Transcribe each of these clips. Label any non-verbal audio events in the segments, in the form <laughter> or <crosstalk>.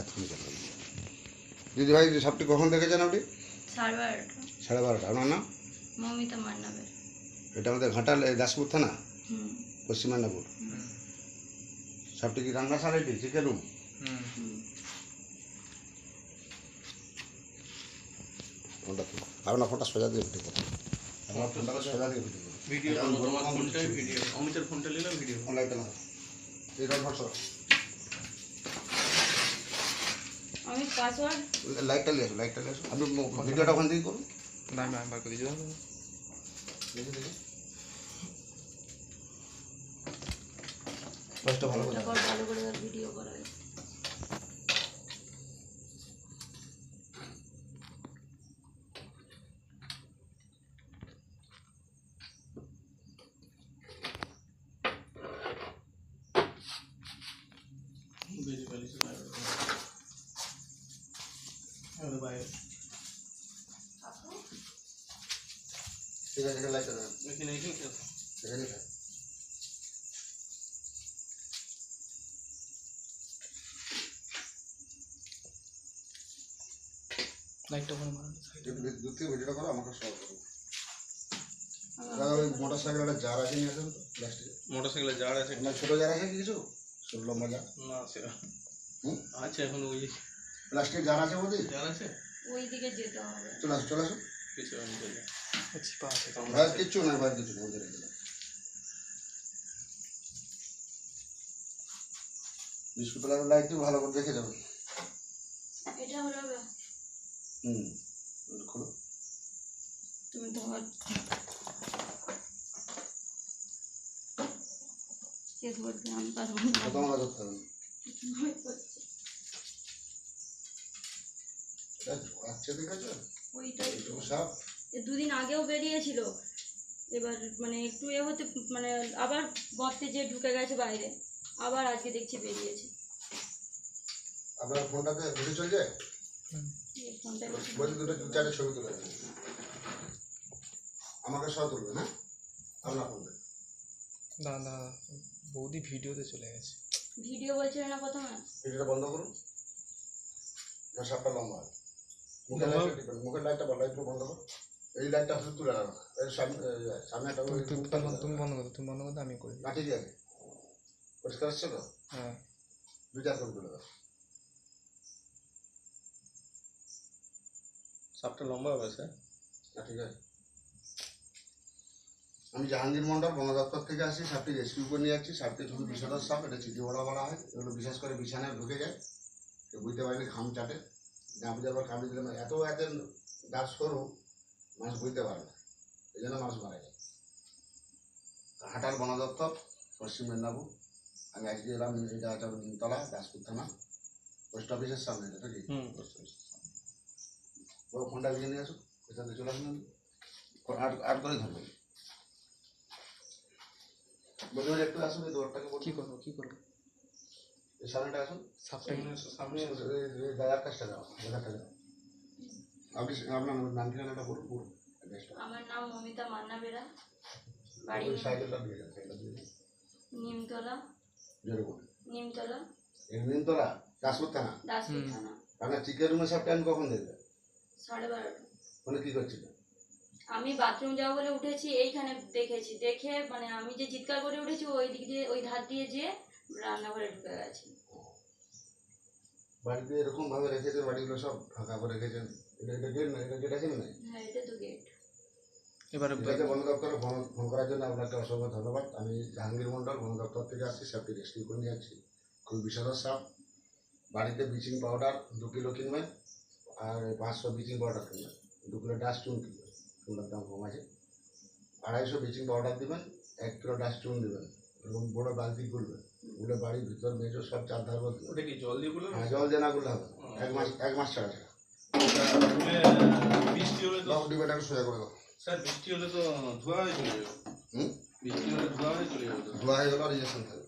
এক্ষুনি কেন দিদি ভাই সাপটি কখন দেখেছেন আপনি? সাড়ে বারোটা। আপনার নাম? মমিতা মান্নাবে এটা আমাদের ঘাটাল দাসপুর থানা? পশ্চিম মেদিনীপুর। সাপটি কি রান্না সারাইটি চিকেন রুম আপনার ফোনটা সোজা দিয়ে ভিডিও করুন আপনার ফোনটা সোজা দিয়ে ভিডিও করুন ভিডিও অমিতের ফোনটা নিলাম ভিডিও। অনলাইনটা না এই রড আমি পাসওয়ার্ড লাইটটা নিয়ে আসুন লাইটটা নিয়ে আসুন আপনি ভিডিওটা ওখান থেকে করুন। না আমি আমি বার করে দিয়েছি দেখে দেখে। ভালো করে তারপর ভালো করে ভিডিও করা হয়। বেশি পালিশ বাইরে ঠিক আছে এখানে লাইটটা দেন এখানে এখানে এখানে খান লাইটটা দূর থেকে ভিডিওটা করো আমাকে সব মোটর জার আছে নিয়ে আসেন প্লাস্টিকের মোটরসাইকেলে জার আছে? ছোটো জার আছে কিছু ছোট লম্বা জার না সেটা আছে এখন ওই প্লাস্টিক জার আছে বৌদি জার আছে ওই দিকে যেতে হবে। চলে আসুন চলে আসুন কিছু ভাই কিচ্ছু না ভাই কিছু ওদের রেখে দাও। ভালো করে দেখে যাবেন এটা হলো হবে। হুম খোলো। তুমি ধর কে ধরবে? আমি পারব না। দেখেছ? ওইটাই। তো। সাপ এ দুদিন আগেও বেরিয়েছিল। এবার মানে একটু এ হতে মানে আবার গর্তে যে ঢুকে গেছে বাইরে। আবার আজকে দেখছি বেরিয়েছে। আপনার ফোনটাতে ভিডিও এই বলছি দুটো চারটে ছবি তুলে আমাকে সহ তুলবেন হ্যাঁ? আপনার না না বৌদি ভিডিওতে চলে গেছে। ভিডিও বলছিল না প্রথমে? ভিডিওটা বন্ধ করুন। না সাপটা লম্বা মুখের লাইটটা মুখের লাইটটা লাইটটা বন্ধ এই লাইটটা আসলে তুলে সামনে সামনে একটা তুমি তুমি। বন্ধ করো তুমি বন্ধ করো আমি করি। পরিষ্কার আসছে তো? হ্যাঁ। দু করে তুলে দাও। সাপটা লম্বা হবে স্যার ঠিক আছে আমি জাহাঙ্গীর মন্ডল বন দপ্তর থেকে আসি সাপটি রেস্কিউ করে নিয়ে যাচ্ছি। সাপটি খুবই বিষধর সাপ এটা চিঠি বড়া বলা হয়। এগুলো বিশেষ করে বিছানায় ঢুকে যায়। বুঝতে পারেনি ঘাম চাটে। গাঁপি যাবার কামড়ে দিলে মানে এত এত গাছ সরু মানুষ বুঝতে পারে না। এই জন্য মানুষ মারা যায়। হাটার বন দপ্তর পশ্চিম মেদিনীপুর। আমি আজকে এলাম এটা একটা নিমতলা দাসপুর থানা। পোস্ট অফিসের সামনে এটা ঠিক হুম। ও ফোনটা দিয়ে নিয়ে আসুন এটাতে চলে আসুন। আট আট করে ধরবেন পারি একটু আসুন এই দৌড়টাকে কি করব কি করব? সামনেটা আসুন। সাপটা এখানে আপনি দাদার কাজটা দাও দাদারটা দাও। আপনি আপনার নাম ঠিকানাটা বলুন। পুরো আমার নাম মমিতা মান্না বেরা। বাড়ি ওই সাইকেলটা দিয়ে দেন সাইকেলটা দিয়ে নিমতলা। জোরে বলুন নিমতলা। এই নিমতলা দাসপুর থানা? দাসপুর থানা। আপনার চিকেন রুমে সব টাইম কখন দেখবে সাড়ে বারোটা। কী আমি বাথরুম যাব বলে উঠেছি এইখানে দেখেছি। দেখে মানে আমি যে চিৎকার করে উঠেছি ওই দিক দিয়ে ওই ধার দিয়ে যে রান্নাঘরে ঢুকে গেছি। বাড়িতে এরকম ভাবে রেখেছেন বাড়িগুলো সব ফাঁকা করে রেখেছেন? এটা এটা গেট না এটা গেট আছে না হ্যাঁ এটা তো গেট এবারে বন দপ্তরে ফোন ফোন করার জন্য আপনাকে অসংখ্য ধন্যবাদ। আমি জাহাঙ্গীর মন্ডল বন দপ্তর থেকে আসছি সাপটি রেস্কিউ করে নিয়ে যাচ্ছি। খুব বিষধর সাপ। বাড়িতে ব্লিচিং পাউডার দু কিলো কিনবেন আর পাঁচশো ব্লিচিং পাউডার কিনবেন। দু কিলো ডাস্ট চুন কিনবেন। চুনের দাম কম আছে। আড়াইশো ব্লিচিং পাউডার দিবেন এক কিলো ডাস্ট চুন দেবেন। এবং বড় বালতি খুলবেনগুলো বাড়ির ভিতর মেজো সব চার ধার মধ্যে ওটা কি জল দিয়ে হ্যাঁ জল দিয়ে না করলে হবে এক মাস এক মাস ছাড়া ছাড়া। বৃষ্টি হলে তো লক ডিবেটাকে সোজা করে দাও। স্যার বৃষ্টি হলে তো ধোয়া হয়ে চলে যাবে। হুম? বৃষ্টি হলে ধোয়া হয়ে চলে যাবে ধোয়া হয়ে গেল রিজেকশন থাকবে।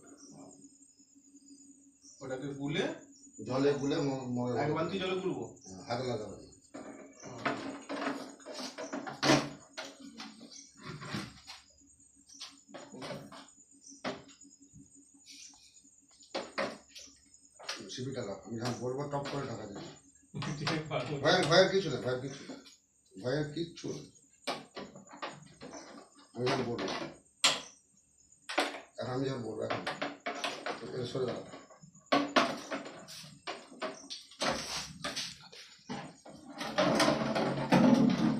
ওটাকে গুলে জলে গুলে এক বালতি জলে গুলবো। হাতে লাগাবে। না সিবিটা রাখ আমি যখন বলব টপ করে টাকা দিবি। <laughs> ভয়ের ভয়ের কিছু নেই ভয়ের কিছু নেই ভয়ের কিচ্ছু আমি যখন বলব এখন আমি যখন বলব এখন সরে দাঁড়া।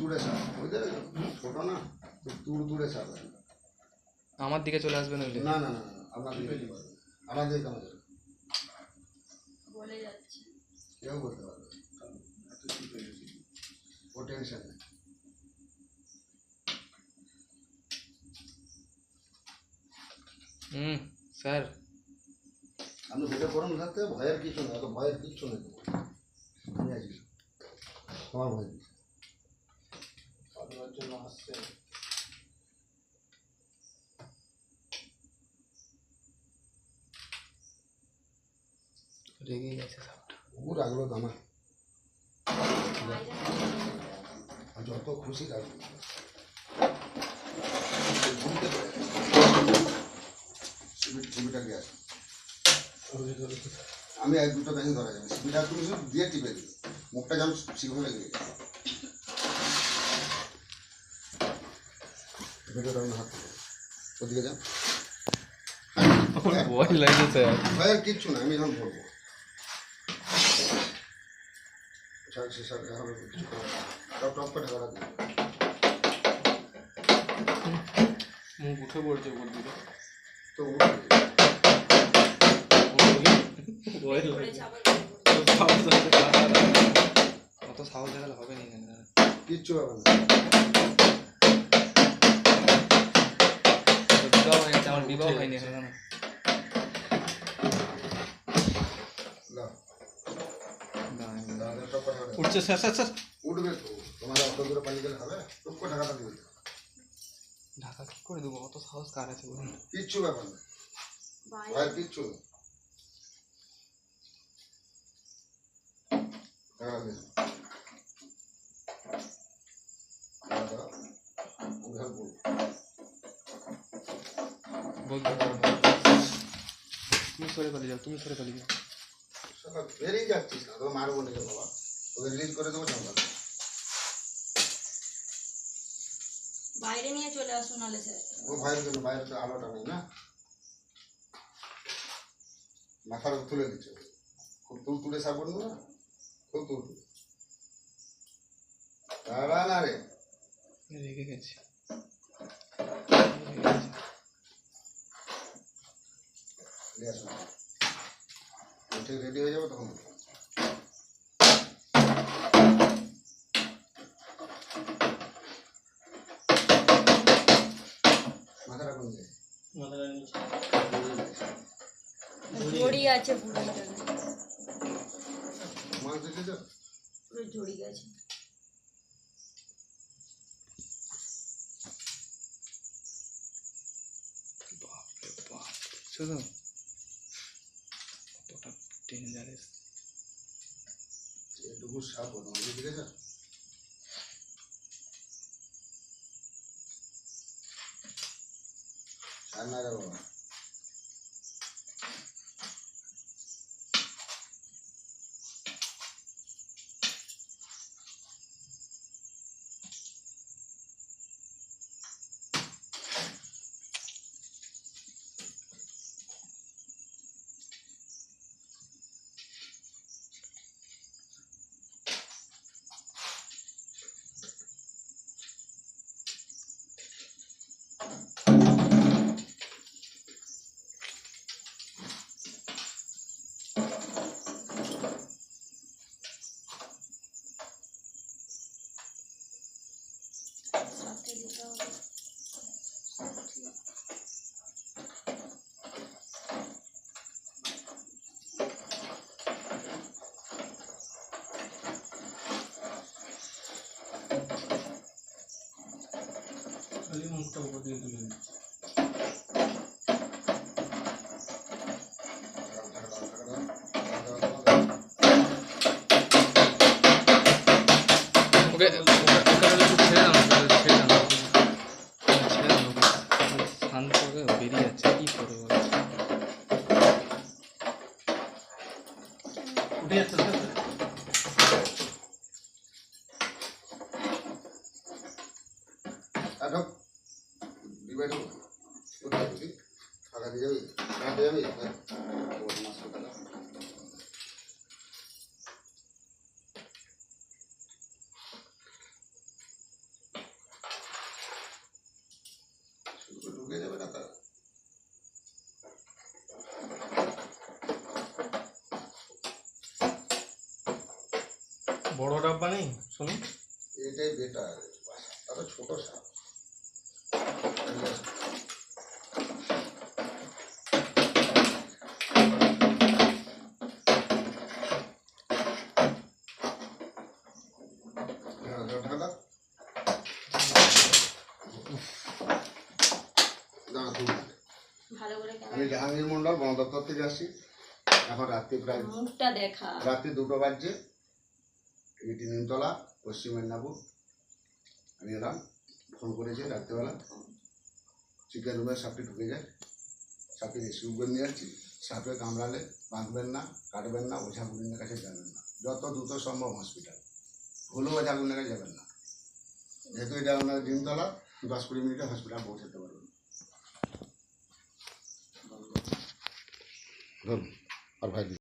দূরে সার বুঝতে ছোট না তো দূর দূরে সার আমার দিকে চলে আসবে না না না না, আপনার দিকে কেমন যাবে বলে যাচ্ছে। কেউ বলতে পারবে না। ও টেনশন নেই। হুম স্যার। আপনি ভেবে করুন থাকতে ভয়ের কিছু নেই অত ভয়ের কিচ্ছু নেই আমি আছি। তোমার ভয় নেই জন্য আসছে রেগে গেছে সাপটা ও রাখল তো আমার বাইরে আর যত খুশি রাখবে ঘুমতে পারে সিবিটা দিয়ে আসো আমি এক দুটো ব্যাংক ধরা যাবে। সিবিটা তুমি শুধু দিয়ে টিপে দিবে মুখটা যেন সিংহ লেগে যায়। ভিডিওটা আমি হাত থেকে। ওদিকে যান ভয় লাগে স্যার। ভয়ের কিচ্ছু না আমি যখন বলব ছাড় সে ছাড় হবে কিছু টপ টপ করে ঢাকা দিবে মুখ উঠে পড়ছে উপর দিকে। তো। অত সাহস দেখালে হবে না এখানে। কিচ্ছু হবে না। বিবাহ হয়নি আমার বিবাহ হয়নি এখন। উঠছে স্যার স্যার স্যার। উঠবে তো। তোমার অত দূরে পালিয়ে গেলে হবে? টুক করে ঢাকাটা ঢাকা কি করে দেবো? অত সাহস কার আছে বলুন? কিচ্ছু ব্যাপার না। কিচ্ছু। তুমি সরে পালিয়ে যাও তুমি সরে পালিয়ে যাও। বেরিয়ে যাচ্ছিস মারবো নাকি বাবা? রিলিজ করে দেবো বাইরে নিয়ে চলে আসুন নাহলে স্যার ও বাইরে তো আলোটা নেই না? মাথার তুলে দিচ্ছে। খুব তুল তুলে সাপ বলব না? খুব তুল তুলে। দাঁড়া না রে। রেগে গেছে। ঠিক রেডি হয়ে যাব তখন। ঝড়ি আছে পুরো ঝড়ি গেছে। শুধু কতটা ডেঞ্জারাস এটুকু সাপ হতো ঠিক আছে? আর না রে বাবা। aquele tal. আটক দিবাই দেবো কোথায় যাবি টাকা দিয়ে যাবি? যাবি? হ্যাঁ। টাকা যাবে না তারা। বড় ডাব্বা নেই শুনুন এটাই বেটার তারা ছোট সাপ। আমি জাহাঙ্গীর মন্ডল বন দপ্তর থেকে আসছি এখন রাত্রি প্রায় মুখটা দেখা। রাত্রি দুটো বাজছে। এটি নিমতলা পশ্চিম মেদিনীপুর। আমি এলাম ফোন করেছি রাত্রিবেলা। চিকেন রুমের সাপটি ঢুকে যায়। সাপটি রেস্কিউ করে নিয়ে যাচ্ছি। সাপে কামড়ালে বাঁধবেন না কাটবেন না ওঝা গুলিনের কাছে যাবেন না। যত দ্রুত সম্ভব হসপিটাল ভুলও ওঝা গুলিনের কাছে যাবেন না। যেহেতু এটা আপনার নিমতলা দশ কুড়ি মিনিটে হসপিটাল পৌঁছাতে পারবেন। আর ভাই